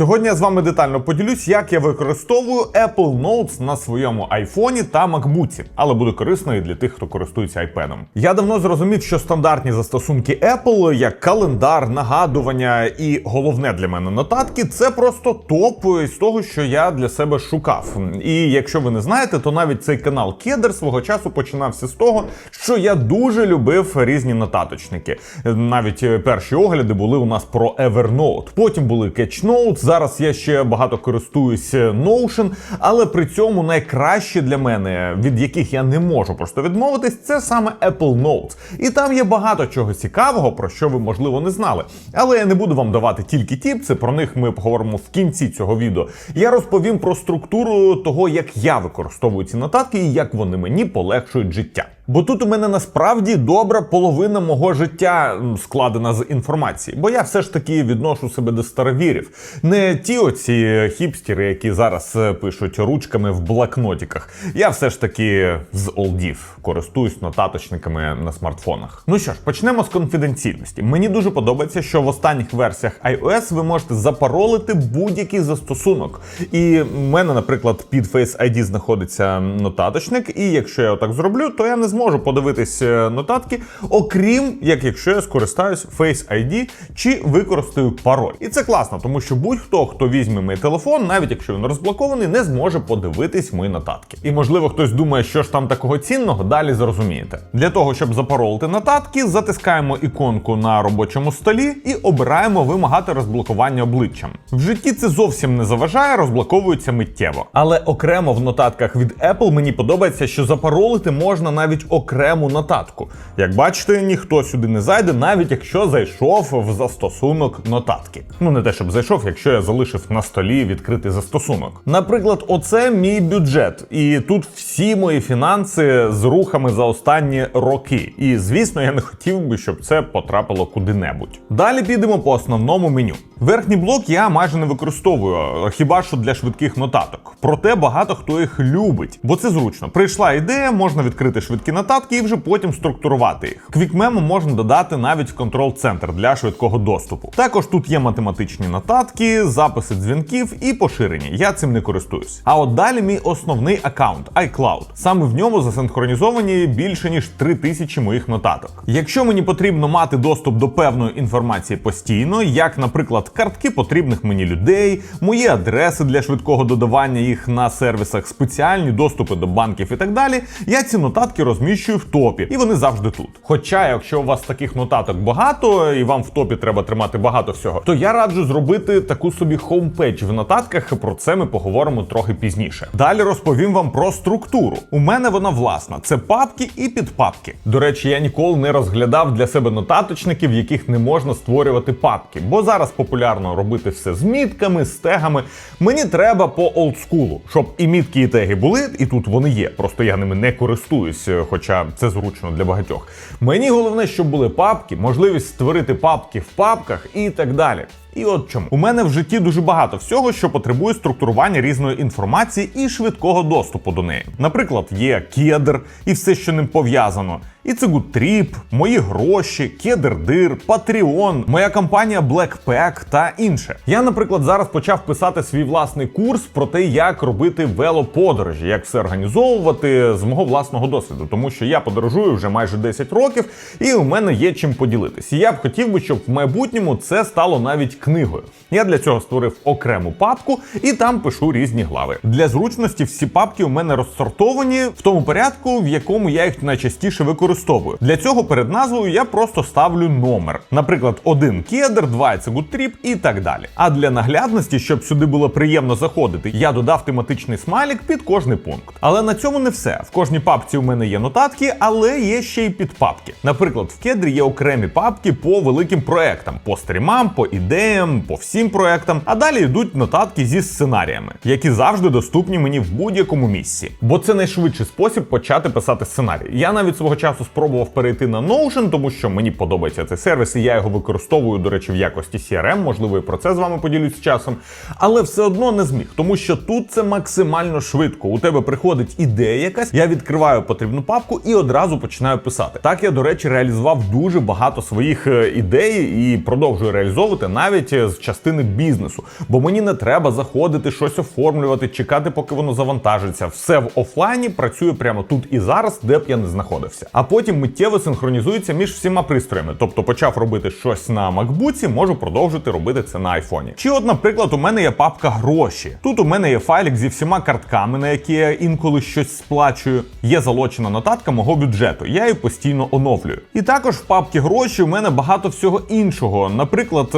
Сьогодні я з вами детально поділюсь, як я використовую Apple Notes на своєму айфоні та MacBook, але буде корисно і для тих, хто користується iPad. Я давно зрозумів, що стандартні застосунки Apple, як календар, нагадування і головне для мене нотатки, це просто топ з того, що я для себе шукав. І якщо ви не знаєте, то навіть цей канал Кедр свого часу починався з того, що я дуже любив різні нотаточники. Навіть перші огляди були у нас про Evernote. Потім були Catchnotes, Зараз я ще багато користуюсь Notion, але при цьому найкраще для мене, від яких я не можу просто відмовитись, це саме Apple Notes. І там є багато чого цікавого, про що ви можливо не знали. Але я не буду вам давати тільки тіпси, про них ми поговоримо в кінці цього відео. Я розповім про структуру того, як я використовую ці нотатки і як вони мені полегшують життя. Бо тут у мене насправді добра половина мого життя складена з інформації, бо я все ж таки відношу себе до старовірів. Не ті оці хіпстери, які зараз е, пишуть ручками в блокнотиках. Я все ж таки з олдів користуюсь нотаточниками на смартфонах. Ну що ж, почнемо з конфіденційності. Мені дуже подобається, що в останніх версіях iOS ви можете запаролити будь-який застосунок. І в мене, наприклад, під Face ID знаходиться нотаточник, і якщо я отак зроблю, то я не зможу подивитись е, нотатки, окрім як якщо я скористаюсь Face ID чи використаю пароль. І це класно, тому що будь-хто, хто візьме мій телефон, навіть якщо він розблокований, не зможе подивитись мої нотатки. І можливо хтось думає, що ж там такого цінного, далі зрозумієте. Для того, щоб запаролити нотатки, затискаємо іконку на робочому столі і обираємо вимагати розблокування обличчям. В житті це зовсім не заважає, розблоковується миттєво. Але окремо в нотатках від Apple мені подобається, що запаролити можна навіть окрему нотатку. Як бачите, ніхто сюди не зайде, навіть якщо зайшов в застосунок нотатки. Ну не те, щоб зайшов, якщо я залишив на столі відкритий застосунок. Наприклад, оце мій бюджет, і тут всі мої фінанси з рухами за останні роки. І звісно, я не хотів би, щоб це потрапило куди-небудь. Далі підемо по основному меню. Верхній блок я майже не використовую, хіба що для швидких нотаток. Проте багато хто їх любить, бо це зручно. Прийшла ідея, можна відкрити швидкі нотатки і вже потім структурувати їх. Квікмемо можна додати навіть контрол-центр для швидкого доступу. Також тут є математичні нотатки, записи дзвінків і поширені. Я цим не користуюсь. А от далі мій основний аккаунт iCloud. Саме в ньому засинхронізовані більше ніж 3000 моїх нотаток. Якщо мені потрібно мати доступ до певної інформації постійно, як, наприклад, картки потрібних мені людей, мої адреси для швидкого додавання їх на сервісах, спеціальні доступи до банків і так далі, я ці нотатки розміщую в топі, і вони завжди тут. Хоча, якщо у вас таких нотаток багато і вам в топі треба тримати багато всього, то я раджу зробити таку собі хоумпейдж в нотатках. Про це ми поговоримо трохи пізніше. Далі розповім вам про структуру. У мене вона власна: це папки і підпапки. До речі, я ніколи не розглядав для себе нотаточники, в яких не можна створювати папки, бо зараз популярно робити все з мітками, з тегами. Мені треба по олдскулу, щоб і мітки, і теги були, і тут вони є. Просто я ними не користуюсь, хоча це зручно для багатьох. Мені головне, щоб були папки, можливість створити папки в папках і так далі. І от чому у мене в житті дуже багато всього, що потребує структурування різної інформації і швидкого доступу до неї. Наприклад, є кедр і все, що ним пов'язано. І це Гудтріп, мої гроші, кедр-дир, Patreon, моя компанія Blackpack та інше. Я, наприклад, зараз почав писати свій власний курс про те, як робити велоподорожі, як все організовувати з мого власного досвіду, тому що я подорожую вже майже 10 років, і у мене є чим поділитись. І я б хотів би, щоб в майбутньому це стало навіть книгою. Я для цього створив окрему папку і там пишу різні глави. Для зручності всі папки у мене розсортовані в тому порядку, в якому я їх найчастіше використовую. Для цього перед назвою я просто ставлю номер. Наприклад, один кедр, два це гудтріп і так далі. А для наглядності, щоб сюди було приємно заходити, я додав тематичний смайлік під кожний пункт. Але на цьому не все. В кожній папці у мене є нотатки, але є ще й підпапки. Наприклад, в кедрі є окремі папки по великим проектам, по стрімам, по ідеям, по всім проектам. А далі йдуть нотатки зі сценаріями, які завжди доступні мені в будь-якому місці. Бо це найшвидший спосіб почати писати сценарій. Я навіть свого часу спробував перейти на Notion, тому що мені подобається цей сервіс, і я його використовую, до речі, в якості CRM, можливо, і про це з вами поділюсь з часом. Але все одно не зміг, тому що тут це максимально швидко. У тебе приходить ідея якась, я відкриваю потрібну папку і одразу починаю писати. Так я, до речі, реалізував дуже багато своїх е, ідей і продовжую реалізовувати навіть навіть е, з частини бізнесу, бо мені не треба заходити, щось оформлювати, чекати, поки воно завантажиться. Все в офлайні працює прямо тут і зараз, де б я не знаходився. А потім миттєво синхронізується між всіма пристроями. Тобто почав робити щось на MacBook, можу продовжити робити це на айфоні. Чи, от, наприклад, у мене є папка гроші. Тут у мене є файлик зі всіма картками, на які я інколи щось сплачую. Є залочена нотатка мого бюджету. Я її постійно оновлюю. І також в папці гроші у мене багато всього іншого, наприклад,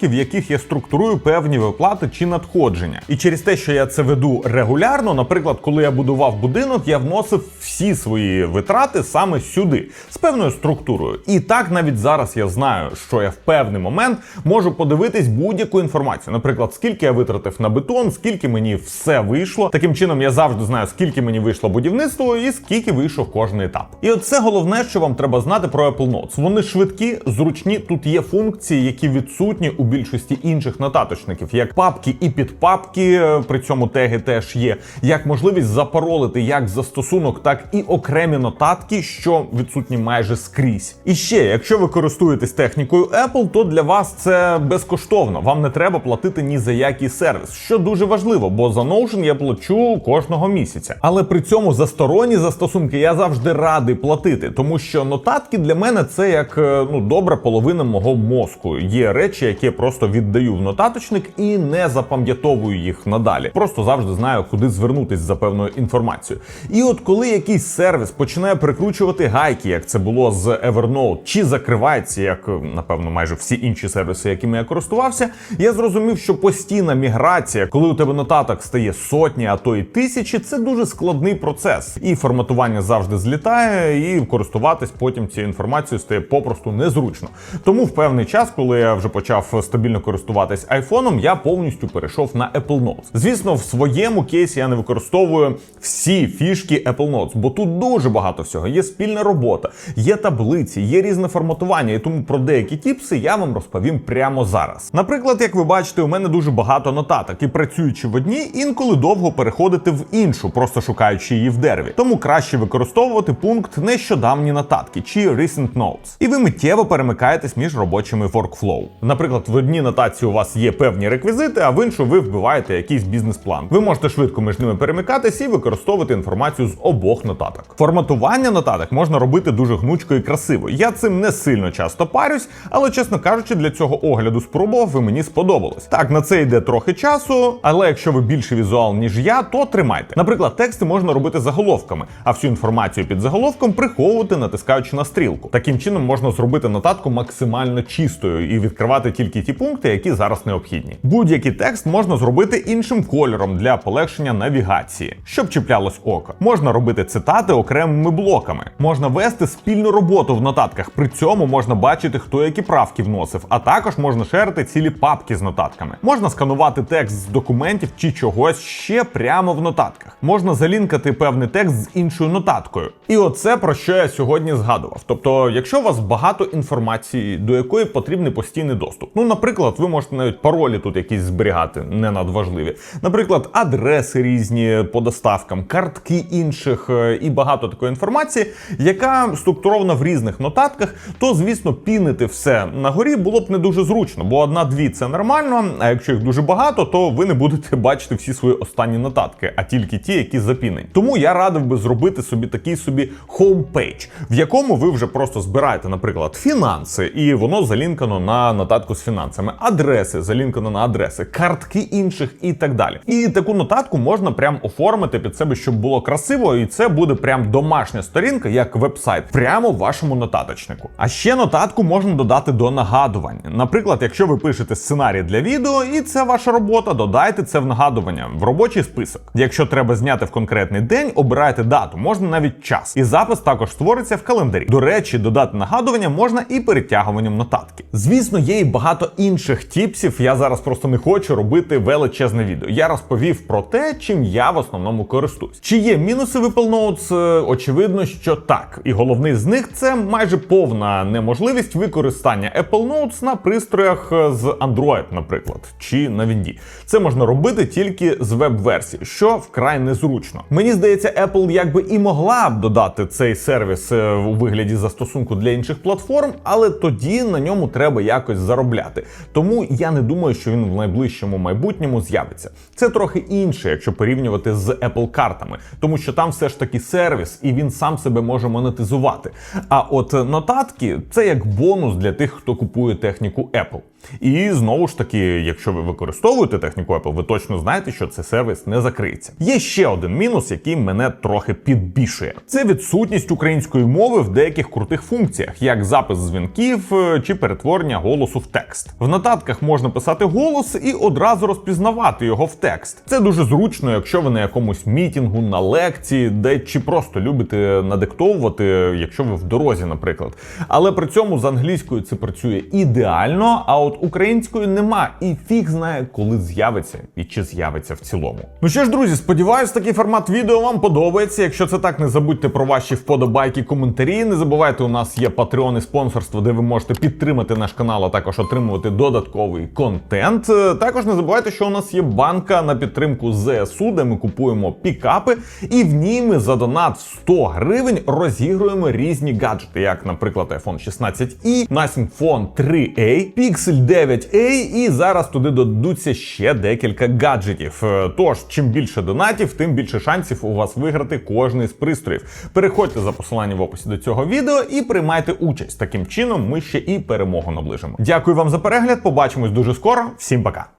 нотатки, в яких я структурую певні виплати чи надходження. І через те, що я це веду регулярно, наприклад, коли я будував будинок, я вносив всі свої витрати саме сюди з певною структурою. І так навіть зараз я знаю, що я в певний момент можу подивитись будь-яку інформацію. Наприклад, скільки я витратив на бетон, скільки мені все вийшло. Таким чином я завжди знаю, скільки мені вийшло будівництво і скільки вийшов кожний етап. І оце головне, що вам треба знати про Apple Notes. Вони швидкі, зручні. Тут є функції, які відсутні у більшості інших нотаточників, як папки і підпапки. е, При цьому теги теж є, як можливість запаролити як застосунок, так і окремі нотатки, що відсутні майже скрізь. І ще, якщо ви користуєтесь технікою Apple, то для вас це безкоштовно. Вам не треба платити ні за який сервіс, що дуже важливо, бо за Notion я плачу кожного місяця. Але при цьому за сторонні застосунки я завжди радий платити, тому що нотатки для мене це як е, ну добра половина мого мозку. Є речі, які просто віддаю в нотаточник і не запам'ятовую їх надалі. Просто завжди знаю, куди звернутись за певною інформацією. І от коли якийсь сервіс починає прикручувати гайки, як це було з Evernote, чи закривається, як напевно майже всі інші сервіси, якими я користувався, я зрозумів, що постійна міграція, коли у тебе нотаток стає сотні, а то й тисячі, це дуже складний процес. І форматування завжди злітає, і користуватись потім цією інформацією стає попросту незручно. Тому в певний час, коли я вже почав стабільно користуватись айфоном, я повністю перейшов на Apple Notes. Звісно, в своєму кейсі я не використовую всі фішки Apple Notes, бо тут дуже багато всього. Є спільна робота, є таблиці, є різне форматування, і тому про деякі тіпси я вам розповім прямо зараз. Наприклад, як ви бачите, у мене дуже багато нотаток, і працюючи в одній, інколи довго переходити в іншу, просто шукаючи її в дереві. Тому краще використовувати пункт нещодавні нотатки чи Recent Notes. І ви миттєво перемикаєтесь між робочими workflow. Наприклад, в одній нотації у вас є певні реквізити, а в іншу ви вбиваєте якийсь бізнес-план. Ви можете швидко між ними перемикатись і використовувати інформацію з обох нотаток. Форматування нотаток можна робити дуже гнучко і красиво. Я цим не сильно часто парюсь, але чесно кажучи, для цього огляду спробував і мені сподобалось. Так, на це йде трохи часу, але якщо ви більше візуал, ніж я, то тримайте. Наприклад, тексти можна робити заголовками, а всю інформацію під заголовком приховувати, натискаючи на стрілку. Таким чином можна зробити нотатку максимально чистою і відкривати тільки ті пункти, які зараз необхідні. Будь-який текст можна зробити іншим кольором для полегшення навігації, щоб чіплялось око. Можна робити цитати окремими блоками. Можна вести спільну роботу в нотатках. При цьому можна бачити, хто які правки вносив, а також можна шерити цілі папки з нотатками. Можна сканувати текст з документів чи чогось ще прямо в нотатках. Можна залінкати певний текст з іншою нотаткою. І оце про що я сьогодні згадував. Тобто, якщо у вас багато інформації, до якої потрібний постійний доступ. Ну, наприклад, ви можете навіть паролі тут якісь зберігати, не надважливі. Наприклад, адреси різні по доставкам, картки інших е, і багато такої інформації, яка структурована в різних нотатках, то звісно пінити все на горі було б не дуже зручно, бо одна-дві це нормально. А якщо їх дуже багато, то ви не будете бачити всі свої останні нотатки, а тільки ті, які запінені. Тому я радив би зробити собі такий собі хоумпейдж, в якому ви вже просто збираєте, наприклад, фінанси, і воно залінкано на нотатку з фінансами, адреси залінкано на адреси, картки інших і так далі. І таку нотатку можна прям оформити під себе, щоб було красиво, і це буде прям домашня сторінка, як веб-сайт, прямо в вашому нотаточнику. А ще нотатку можна додати до нагадування. Наприклад, якщо ви пишете сценарій для відео, і це ваша робота, додайте це в нагадування в робочий список. Якщо треба зняти в конкретний день, обирайте дату, можна навіть час. І запис також створиться в календарі. До речі, додати нагадування можна і перетягуванням нотатки. Звісно, є і багато інших тіпсів. Я зараз просто не хочу робити величезне відео. Я розповів про те, чим я в основному користуюсь. Чи є мінуси в Apple Notes? Е, Очевидно, що так. І головний з них це майже повна неможливість використання Apple Notes на пристроях е, з Android, наприклад, чи на Вінді. Це можна робити тільки з веб-версії, що вкрай незручно. Мені здається, Apple якби і могла б додати цей сервіс е, у вигляді застосунку для інших платформ, але тоді на ньому треба якось заробляти. Проекти. Тому я не думаю, що він в найближчому майбутньому з'явиться. Це трохи інше, якщо порівнювати з Apple картами, тому що там все ж таки сервіс, і він сам себе може монетизувати. А от нотатки це як бонус для тих, хто купує техніку Apple. І знову ж таки, якщо ви використовуєте техніку Apple, ви точно знаєте, що цей сервіс не закриється. Є ще один мінус, який мене трохи підбішує: це відсутність української мови в деяких крутих функціях, як запис дзвінків е, чи перетворення голосу в текст. В нотатках можна писати голос і одразу розпізнавати його в текст. Це дуже зручно, якщо ви на якомусь мітінгу, на лекції, де чи просто любите надиктовувати, якщо ви в дорозі, наприклад. Але при цьому з англійською це працює ідеально, а от українською нема, і фіг знає, коли з'явиться і чи з'явиться в цілому. Ну що ж, друзі, сподіваюсь, такий формат відео вам подобається. Якщо це так, не забудьте про ваші вподобайки, коментарі. Не забувайте, у нас є Patreon і спонсорство, де ви можете підтримати наш канал, а також отримувати додатковий контент. Е, Також не забувайте, що у нас є банка на підтримку ЗСУ, де ми купуємо пікапи, і в ній ми за донат 100 гривень розігруємо різні гаджети, як, наприклад, iPhone 16i, Nothing Phone 3A, Pixel 9a, і зараз туди додадуться ще декілька гаджетів. Е, Тож, чим більше донатів, тим більше шансів у вас виграти кожний з пристроїв. Переходьте за посиланням в описі до цього відео і приймайте участь. Таким чином ми ще і перемогу наближимо. Дякую вам за перегляд. Побачимось дуже скоро. Всім пока.